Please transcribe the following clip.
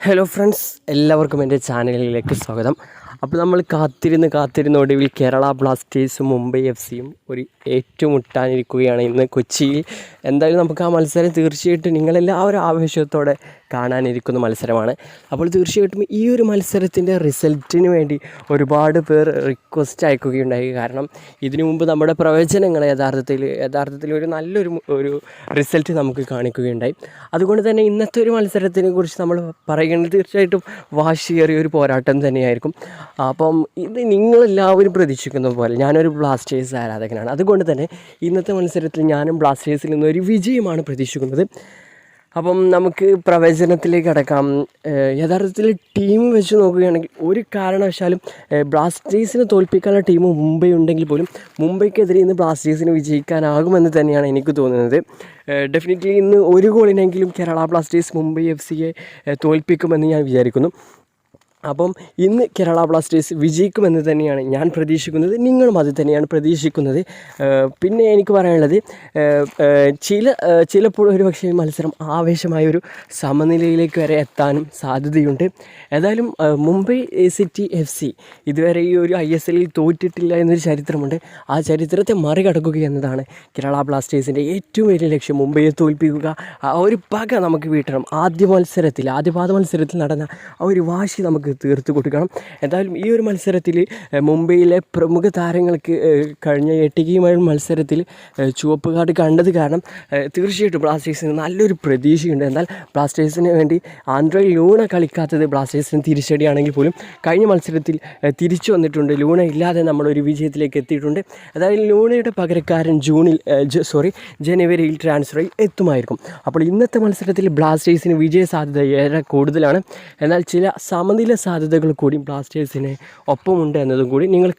Hello friends എല്ലാവർക്കും എന്റെ ചാനലിലേക്ക് സ്വാഗതം. അപ്പോൾ നമ്മൾ കാത്തിരുന്ന് കാത്തിരുന്ന് ഒടുവിൽ കേരള ബ്ലാസ്റ്റേഴ്സും മുംബൈ എഫ് സിയും ഒരു ഏറ്റുമുട്ടാനിരിക്കുകയാണ് ഇന്ന് കൊച്ചിയിൽ. എന്തായാലും നമുക്ക് ആ മത്സരം തീർച്ചയായിട്ടും നിങ്ങളെല്ലാവരും ആവേശത്തോടെ കാണാനിരിക്കുന്ന മത്സരമാണ്. അപ്പോൾ തീർച്ചയായിട്ടും ഈ ഒരു മത്സരത്തിന്റെ റിസൾട്ടിന് വേണ്ടി ഒരുപാട് പേർ റിക്വസ്റ്റ് അയക്കുകയുണ്ടായി. കാരണം ഇതിനു മുമ്പ് നമ്മുടെ പ്രവചനങ്ങൾ യഥാർത്ഥത്തിൽ യഥാർത്ഥത്തിൽ ഒരു നല്ലൊരു ഒരു റിസൾട്ട് നമുക്ക് കാണിക്കുകയുണ്ടായി. അതുകൊണ്ട് തന്നെ ഇന്നത്തെ ഒരു മത്സരത്തിനെ കുറിച്ച് നമ്മൾ പറയുന്നത് തീർച്ചയായിട്ടും വാശിയേറിയ ഒരു പോരാട്ടം തന്നെയായിരിക്കും. അപ്പം ഇത് നിങ്ങളെല്ലാവരും പ്രതീക്ഷിക്കുന്ന പോലെ ഞാനൊരു ബ്ലാസ്റ്റേഴ്സ് ആരാധകനാണ്. അതുകൊണ്ട് തന്നെ ഇന്നത്തെ മത്സരത്തിൽ ഞാനും ബ്ലാസ്റ്റേഴ്സിൽ നിന്ന് ഒരു വിജയമാണ് പ്രതീക്ഷിക്കുന്നത്. അപ്പം നമുക്ക് പ്രവചനത്തിലേക്ക് അടക്കാം യഥാർത്ഥത്തിൽ ടീം വെച്ച് നോക്കുകയാണെങ്കിൽ ഒരു കാരണവശാലും ബ്ലാസ്റ്റേഴ്സിനെ തോൽപ്പിക്കാനുള്ള ടീം മുംബൈ ഉണ്ടെങ്കിൽ പോലും മുംബൈക്കെതിരെ ഇന്ന് ബ്ലാസ്റ്റേഴ്സിന് വിജയിക്കാനാകുമെന്ന് തന്നെയാണ് എനിക്ക് തോന്നുന്നത്. ഡെഫിനറ്റ്ലി ഇന്ന് ഒരു ഗോളിനെങ്കിലും കേരള ബ്ലാസ്റ്റേഴ്സ് മുംബൈ എഫ് സിയെ തോൽപ്പിക്കുമെന്ന് ഞാൻ വിചാരിക്കുന്നു. അപ്പം ഇന്ന് കേരള ബ്ലാസ്റ്റേഴ്സ് വിജയിക്കുമെന്ന് തന്നെയാണ് ഞാൻ പ്രതീക്ഷിക്കുന്നത് നിങ്ങളും അത് തന്നെയാണ് പ്രതീക്ഷിക്കുന്നത്. പിന്നെ എനിക്ക് പറയാനുള്ളത് ചില ചിലപ്പോൾ ഒരു പക്ഷേ മത്സരം ആവേശമായ ഒരു സമനിലയിലേക്ക് വരെ എത്താനും സാധ്യതയുണ്ട്. ഏതായാലും Mumbai Mumbai city F C ഇതുവരെ ഈ ഒരു ഐ എസ് എല്ലിൽ തോറ്റിട്ടില്ല എന്നൊരു ചരിത്രമുണ്ട്. ആ ചരിത്രത്തെ മറികടക്കുക എന്നതാണ് കേരള ബ്ലാസ്റ്റേഴ്സിന്റെ ഏറ്റവും വലിയ ലക്ഷ്യം. മുംബൈയെ തോൽപ്പിക്കുക ആ ഒരു പക നമുക്ക് വീട്ടണം. ആദ്യ മത്സരത്തിൽ ആദ്യപാദ മത്സരത്തിൽ നടന്ന ആ ഒരു വാശി നമുക്ക് തീർത്ത് കൊടുക്കണം. എന്തായാലും ഈ ഒരു മത്സരത്തിൽ മുംബൈയിലെ പ്രമുഖ താരങ്ങൾക്ക് കഴിഞ്ഞ എട്ടികയുമായ മത്സരത്തിൽ ചുവപ്പ് കാർഡ് കണ്ടത് കാരണം തീർച്ചയായിട്ടും ബ്ലാസ്റ്റേഴ്സിന് നല്ലൊരു പ്രതീക്ഷയുണ്ട്. എന്നാൽ ബ്ലാസ്റ്റേഴ്സിന് വേണ്ടി ആൻഡ്രോയ് ലൂണ കളിക്കാത്തത് ബ്ലാസ്റ്റേഴ്സിന് തിരിച്ചടിയാണെങ്കിൽ പോലും കഴിഞ്ഞ മത്സരത്തിൽ തിരിച്ചു വന്നിട്ടുണ്ട്. ലൂണ ഇല്ലാതെ നമ്മളൊരു വിജയത്തിലേക്ക് എത്തിയിട്ടുണ്ട്. അതായത് ലൂണയുടെ പകരക്കാരൻ ജൂണിൽ സോറി ജനുവരിയിൽ ട്രാൻസ്ഫറിൽ എത്തുമായിരിക്കും. അപ്പോൾ ഇന്നത്തെ മത്സരത്തിൽ ബ്ലാസ്റ്റേഴ്സിന് വിജയ സാധ്യത ഏറെ കൂടുതലാണ്. എന്നാൽ ചില സമനില സാധ്യതകൾ കൂടി ബ്ലാസ്റ്റേഴ്സിന് ഒപ്പമുണ്ട് എന്നതും കൂടി നിങ്ങൾക്ക്